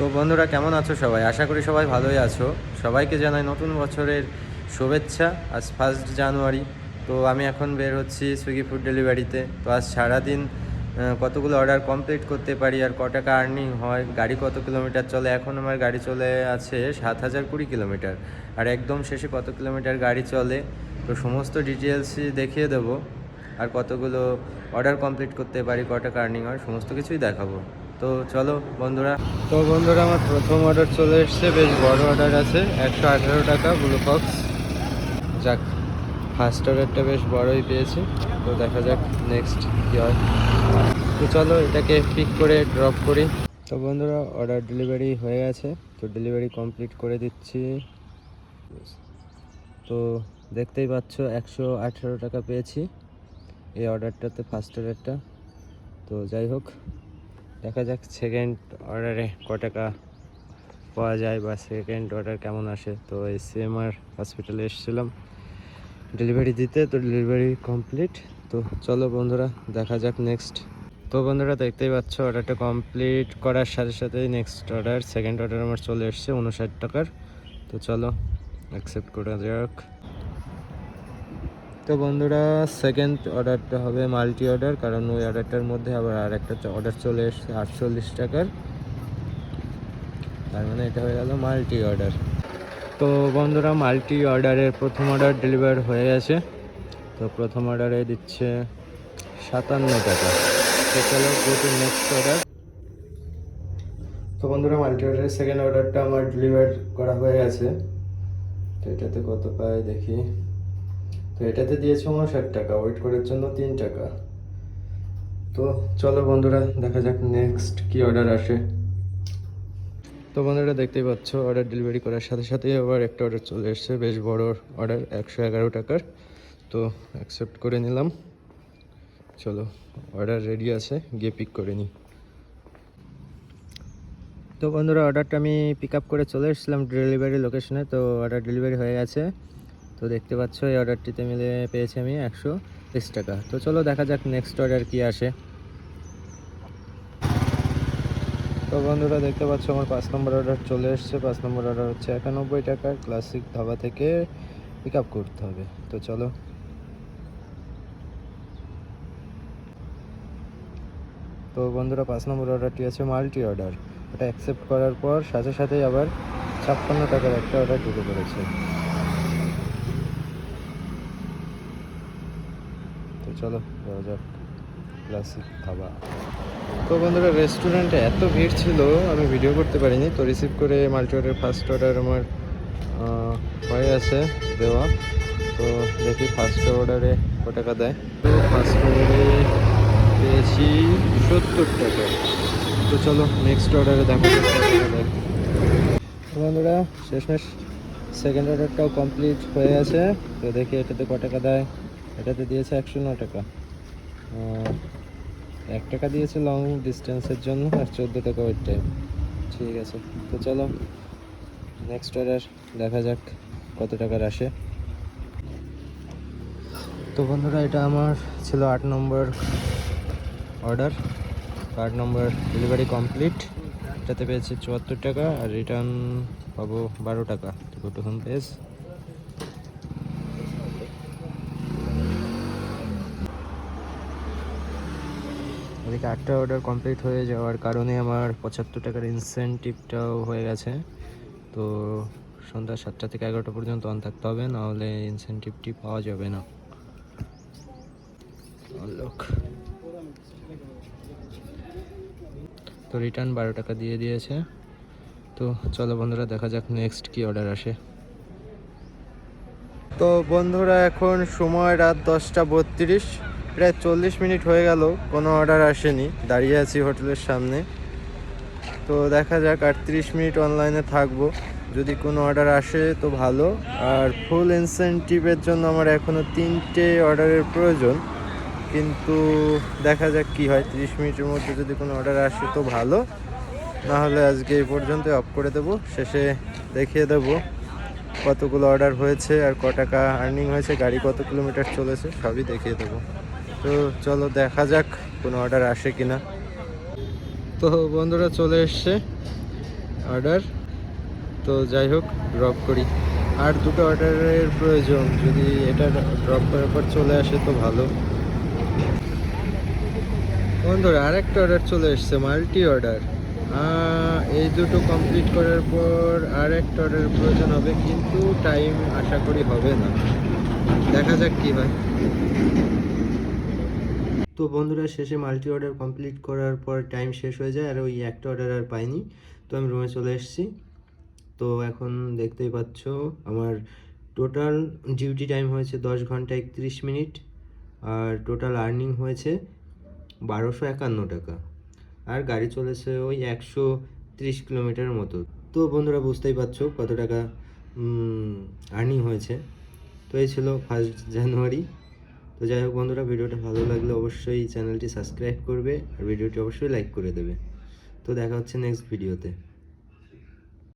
তো বন্ধুরা, কেমন আছো সবাই? আশা করি সবাই ভালোই আছো। সবাইকে জানাই নতুন বছরের শুভেচ্ছা। আজ ফার্স্ট জানুয়ারি তো আমি এখন বের হচ্ছি সুইগি ফুড ডেলিভারিতে তো আজ সারাদিন কতগুলো অর্ডার কমপ্লিট করতে পারি আর ক টাকা আর্নিং হয়, গাড়ি কত কিলোমিটার চলে, এখন আমার গাড়ি চলে আছে সাত হাজার কুড়ি কিলোমিটার আর একদম শেষে কত কিলোমিটার গাড়ি চলে, তো সমস্ত ডিটেলসই দেখিয়ে দেবো। আর কতগুলো অর্ডার কমপ্লিট করতে পারি, ক টাকা আর্নিং হয়, সমস্ত কিছুই দেখাবো। তো চলো, বন্ধুরা। তো বন্ধুরা, আমার প্রথম অর্ডার চলে এসছে। বেশ বড় অর্ডার আছে। একশো আঠারো টাকা ব্লুকক্স যাক ফার্স্ট অর্ডারটা বেশ বড়ই পেয়েছি। তো দেখা যাক নেক্সট কী হয়। তো চলো, এটাকে পিক করে ড্রপ করি। তো বন্ধুরা অর্ডার ডেলিভারি হয়ে গেছে। তো ডেলিভারি কমপ্লিট করে দিচ্ছি। তো দেখতেই পাচ্ছ, একশো আঠেরো টাকা পেয়েছি। এই অর্ডারটাতে ফার্স্ট অর্ডারটা তো যাই হোক দেখা যাক সেকেন্ড অর্ডারে ক টাকা পাওয়া যায় বা সেকেন্ড অর্ডার কেমন আসে। তো এই সিএমআর হসপিটালে এসেছিলাম ডেলিভারি দিতে, তো ডেলিভারি কমপ্লিট তো চলো বন্ধুরা, দেখা যাক নেক্সট তো বন্ধুরা, দেখতেই পাচ্ছ অর্ডারটা কমপ্লিট করার সাথে সাথেই নেক্সট অর্ডার সেকেন্ড অর্ডার আমার চলে এসছে, উনষাট টাকার। তো চলো অ্যাকসেপ্ট করা যাক। তো বন্ধুরা সেকেন্ড অর্ডারটা হবে মাল্টি অর্ডার কারণ ওই অর্ডারটার মধ্যে আবার আর একটা অর্ডার চলে এসছে, আটচল্লিশ টাকার। তার মানে এটা হয়ে গেল মাল্টি অর্ডার তো বন্ধুরা মাল্টি অর্ডারের প্রথম অর্ডার ডেলিভার হয়ে গেছে। তো প্রথম অর্ডারে দিচ্ছে সাতান্ন টাকা। তো চলো গো নেক্সট অর্ডার তো বন্ধুরা মাল্টি অর্ডারের সেকেন্ড অর্ডারটা আমার ডেলিভার করা হয়ে গেছে। তো এটাতে কত পায় দেখি। তো এটাতে দিয়েছে উনষাট টাকা ওয়েট করার জন্য তিন টাকা। তো চলো বন্ধুরা, দেখা যাক নেক্সট কি অর্ডার আসে। তো বন্ধুরা, দেখতেই পাচ্ছ অর্ডার ডেলিভারি করার সাথে সাথেই আবার একটা অর্ডার চলে এসছে, বেশ বড় অর্ডার একশো এগারো টাকার। তো অ্যাকসেপ্ট করে নিলাম। চলো অর্ডার রেডি আছে, গিয়ে পিক করে নিই। তো বন্ধুরা অর্ডারটা আমি পিক আপ করে চলে এসেছিলাম ডেলিভারি লোকেশনে তো অর্ডার ডেলিভারি হয়ে গেছে। তো দেখতে পাচ্ছ, এই অর্ডারটিতে মিলে পেয়েছি আমি একশো বিশ টাকা। তো চলো দেখা যাক নেক্সট অর্ডার কি আসে। তো বন্ধুরা, দেখতে পাচ্ছ, আমার পাঁচ নম্বর অর্ডার চলে এসছে। পাঁচ নম্বর অর্ডার হচ্ছে একানব্বই টাকা। ক্লাসিক ধাবা থেকে পিক আপ করতে হবে। তো চলো। তো বন্ধুরা, পাঁচ নম্বর অর্ডারটি আছে মাল্টি অর্ডার ওটা অ্যাকসেপ্ট করার পর সাথে সাথেই আবার ছাপ্পান্ন টাকার একটা অর্ডার ঢুকে পড়েছে। তো চলো যাওয়া যাক। ক্লাসিক ধাবা তো বন্ধুরা রেস্টুরেন্টে এত ভিড় ছিল, আমি ভিডিও করতে পারিনি। তো রিসিভ করে মাল্টি অর্ডার ফার্স্ট অর্ডার আমার হয়ে আছে দেওয়া। তো দেখি ফার্স্ট অর্ডারে ক টাকা দেয়। তো ফার্স্ট অর্ডারে পেয়েছি সত্তর টাকা। তো চলো নেক্সট অর্ডারে দেখো বন্ধুরা, শেষমেশ সেকেন্ড অর্ডারটাও কমপ্লিট হয়ে গেছে তো দেখি এটাতে ক টাকা দেয়। এটাতে দিয়েছে একশো ন টাকা। এক টাকা দিয়েছে লং ডিস্টেন্সের জন্য আর চোদ্দ টাকা ওয়েট টাইম ঠিক আছে, তো চলো নেক্সট অর্ডার দেখা যাক কত টাকার আসে। তো বন্ধুরা, এটা আমার ছিল আট নম্বর অর্ডার আট নম্বর ডেলিভারি কমপ্লিট এটাতে পেয়েছি চুয়াত্তর টাকা আর রিটার্ন পাবো বারো টাকা। তো হোম পেজ এদিকে আটটা অর্ডার কমপ্লিট হয়ে যাওয়ার কারণে আমার পঁচাত্তর টাকার ইনসেন্টিভটাও হয়ে গেছে। তো সন্ধ্যা সাতটা থেকে এগারোটা পর্যন্ত অন থাকতে হবে, নাহলে ইনসেন্টিভটি পাওয়া যাবে না। তো রিটার্ন বারো টাকা দিয়ে দিয়েছে। তো চলো বন্ধুরা, দেখা যাক নেক্সট কি অর্ডার আসে। তো বন্ধুরা, এখন সময় রাত দশটা বত্রিশ। প্রায় চল্লিশ মিনিট হয়ে গেল, কোনো অর্ডার আসেনি, দাঁড়িয়ে আছি হোটেলের সামনে। তো দেখা যাক, আটত্রিশ মিনিট অনলাইনে থাকব। যদি কোনো অর্ডার আসে তো ভালো, আর ফুল ইনসেন্টিভের জন্য আমার এখনও তিনটে অর্ডারের প্রয়োজন। কিন্তু দেখা যাক কি হয়, তিরিশ মিনিটের মধ্যে যদি কোনো অর্ডার আসে তো ভালো। নাহলে আজকে এই পর্যন্ত অফ করে দেবো, শেষে দেখিয়ে দেবো কতগুলো অর্ডার হয়েছে আর ক টাকা আর্নিং হয়েছে, গাড়ি কত কিলোমিটার চলেছে, সবই দেখিয়ে দেবো। তো চলো দেখা যাক কোনো অর্ডার আসে কি না তো বন্ধুরা চলে এসছে অর্ডার তো যাই হোক ড্রপ করি। আর দুটো অর্ডারের প্রয়োজন, যদি এটা ড্রপ করার পর চলে আসে তো ভালো। বন্ধুরা, আরেকটা অর্ডার চলে এসছে মাল্টি অর্ডার এই দুটো কমপ্লিট করার পর আর একটা অর্ডারের প্রয়োজন হবে, কিন্তু টাইম আশা করি হবে না। দেখা যাক কি হয়। তো বন্ধুরা, শেষে মাল্টি অর্ডার কমপ্লিট করার পর টাইম শেষ হয়ে যায় আর ওই একটা অর্ডার আর পাইনি। তো আমি রুমে চলে এসেছি। তো এখন দেখতেই পাচ্ছ, আমার টোটাল ডিউটি টাইম হয়েছে দশ ঘণ্টা একত্রিশ মিনিট আর টোটাল আর্নিং হয়েছে বারোশো একান্ন টাকা। আর গাড়ি চলেছে ওই একশো ত্রিশ কিলোমিটারের মতো। তো বন্ধুরা, বুঝতেই পারছ কত টাকা আর্নিং হয়েছে। তো এই ছিল ফার্স্ট জানুয়ারি তো যাই হোক বন্ধুরা, ভিডিওটা ভালো লাগলে অবশ্যই চ্যানেলটি সাবস্ক্রাইব করবে আর ভিডিওটি অবশ্যই লাইক করে দেবে। তো দেখা হচ্ছে নেক্সট ভিডিওতে